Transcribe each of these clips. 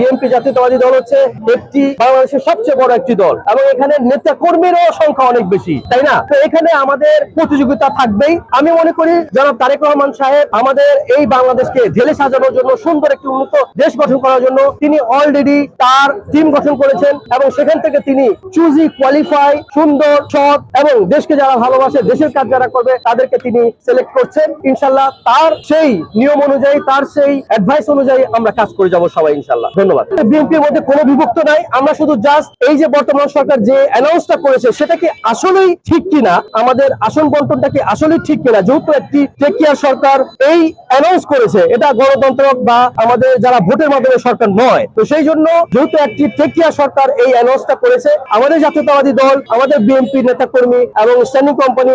BNP জাতীয়তাবাদী দল হচ্ছে একটি বাংলাদেশের সবচেয়ে বড় একটি দল। এবং এখানে নেতা কর্মীরও সংখ্যা অনেক বেশি, তাই না? তো এখানে আমাদের প্রতিযোগিতা থাকবেই। আমি মনে করি, জনাব তারেক রহমান সাহেব আমাদের এই বাংলাদেশকে ঢেলে সাজানোর জন্য, সুন্দর একটি উন্নত দেশ গঠন করার জন্য তিনি অলরেডি তার টিম গঠন করেছেন এবং সেখান থেকে তিনি চুজি কোয়ালিফাই সুন্দর, সৎ এবং দেশকে যারা ভালোবাসে, দেশের কাজ যারা করবে, তাদেরকে তিনি সিলেক্ট করছেন। ইনশাল্লাহ তার সেই নিয়ম অনুযায়ী, তার সেই অ্যাডভাইস অনুযায়ী আমরা কাজ করে যাব সবাই, ইনশাল্লাহ। ধন্যবাদ। বিএনপির মধ্যে কোনো বিভক্ত নাই, আমরা শুধু জাস্ট এই যে বর্তমান সরকার যে অ্যানাউন্সটা করেছে, সেটা কি আসলেই ঠিক কিনা? আমাদের আসন বন্টনটা কি আসলেই ঠিক কিনা? যেহেতু একটি সরকার এই অ্যানাউন্স করেছে, এটা গণতন্ত্র বা আমাদের যারা ভোটের মাধ্যমে সরকার নয়। তো সেই জন্য যেহেতু একটি টেকিয়া সরকার এই অ্যানাউন্সটা করেছে, আমাদের জাতীয়তাবাদী দল, আমাদের বিএনপি নেতা কর্মী এবং স্ট্যান্ডিং কোম্পানি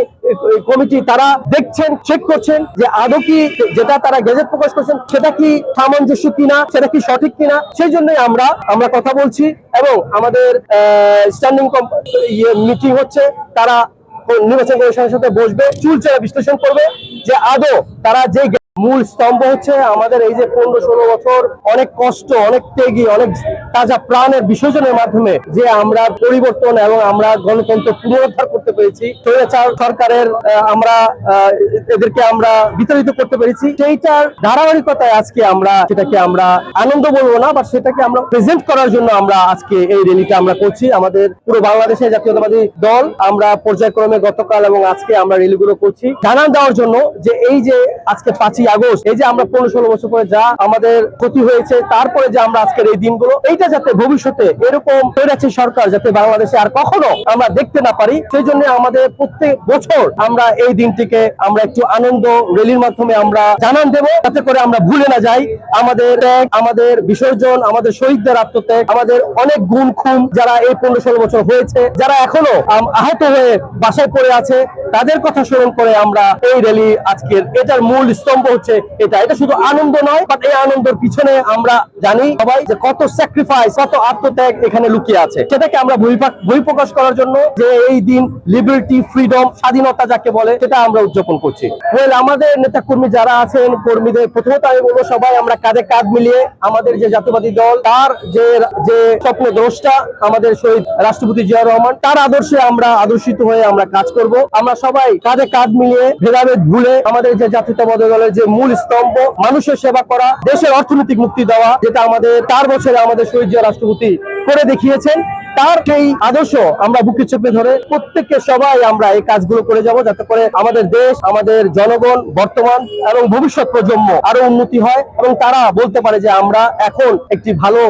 কমিটি তারা দেখছেন চেক করছেন যে আদৌ কি যেটা তারা গেজেট প্রকাশ করছেন, সেটা কি সামঞ্জস্য কিনা, সেটা কি সঠিক কিনা, সেই জন্যই আমরা আমরা কথা বলছি এবং আমাদের স্ট্যান্ডিং ইয়ে মিটিং হচ্ছে, তারা নির্বাচন কমিশনের সাথে বসবে চুলচেরা বিশ্লেষণ করবে যে আদৌ তারা যে মূল স্তম্ভ হচ্ছে আমাদের এই যে পনেরো ষোলো বছর অনেক কষ্ট, অনেক ত্যাগী, অনেক তাজা প্রাণের বিসর্জনের মাধ্যমে যে আমরা পরিবর্তন এবং আমরা গণতন্ত্র পুনরুদ্ধার করতে পেরেছি সরকারের আমরা এদেরকে আমরা বিতাড়িত করতে পেরেছি। সেইটার ধারাবাহিকতায় আজকে আমরা সেটাকে আমরা আনন্দ বলব না বা সেটাকে আমরা প্রেজেন্ট করার জন্য আমরা আজকে এই র্যালিটা আমরা করছি। আমাদের পুরো বাংলাদেশের জাতীয়তাবাদী দল আমরা পর্যায়ক্রমে গতকাল এবং আজকে আমরা র্যালিগুলো করছি। জানান দেওয়ার জন্য যে এই যে আজকে পাঁচই আগস্ট। এই যে আমরা পনেরো ষোলো বছর পরে যা আমাদের ক্ষতি হয়েছে তারপরে যে আমরা আজকের এই দিনগুলো এইটা যাতে ভবিষ্যতে এরকম হয়েছে সরকার যাতে বাংলাদেশে আর কখনো আমরা দেখতে না পারি সেই জন্য আমাদের প্রত্যেক বছর আমরা এই দিনটিকে আমরা একটু আনন্দ র্যালির মাধ্যমে আমরা জানান দেব যাতে করে আমরা ভুলে না যাই। আমাদের ত্যাগ, আমাদের বিসর্জন আমাদের শহীদদের আত্মত্যাগ আমাদের অনেক গুণ খুন যারা এই পনেরো ষোলো বছর হয়েছে যারা এখনও আহত হয়ে বাসায় পড়ে আছে তাদের কথা স্মরণ করে আমরা এই র্যালি আজকের। এটার মূল স্তম্ভ হচ্ছে এটা। এটা শুধু আনন্দ নয় বাট এই আনন্দের পিছনে আমরা জানি সবাই যে কত স্যাক্রিফাইস কত আত্মত্যাগ এখানে লুকিয়ে আছে। সেটাকে আমরা বহিঃপ্রা- বহিঃপ্রকাশ করার জন্য যে এই দিন লিবার্টি ফ্রিডম স্বাধীনতা যাকে বলে, সেটা আমরা উদযাপন করছি। ওয়েল আমাদের নেতা কর্মী যারা আছেন, কর্মীদের প্রথমত আমি বলব সবাই, আমরা কাঁধে কাঁধ মিলিয়ে আমাদের যে জাতীয়বাদী দল, তার যে যে স্বপ্ন দ্রষ্টা আমাদের শহীদ রাষ্ট্রপতি জিয়াউর রহমান, তার আদর্শে আমরা আদর্শিত হয়ে আমরা কাজ করব। আমরা সবাই কাঁধে কাঁধ মিলিয়ে, ভেদাভেদ ভুলে আমাদের যে জাতীয়তাবাদী দলের যে মূল স্তম্ভ, মানুষের সেবা করা, দেশের অর্থনৈতিক মুক্তি দেওয়া, যেটা আমাদের চার বছরে আমাদের শহীদ রাষ্ট্রপতি করে দেখিয়েছেন, তার সেই আদর্শ আমরা বুকে চেপে ধরে প্রত্যেককে সবাই আমরা এই কাজগুলো করে যাব যাতে করে আমাদের দেশ, আমাদের জনগণ বর্তমান এবং ভবিষ্যৎ প্রজন্ম আরও উন্নতি হয় এবং তারা বলতে পারে যে আমরা এখন একটি ভালো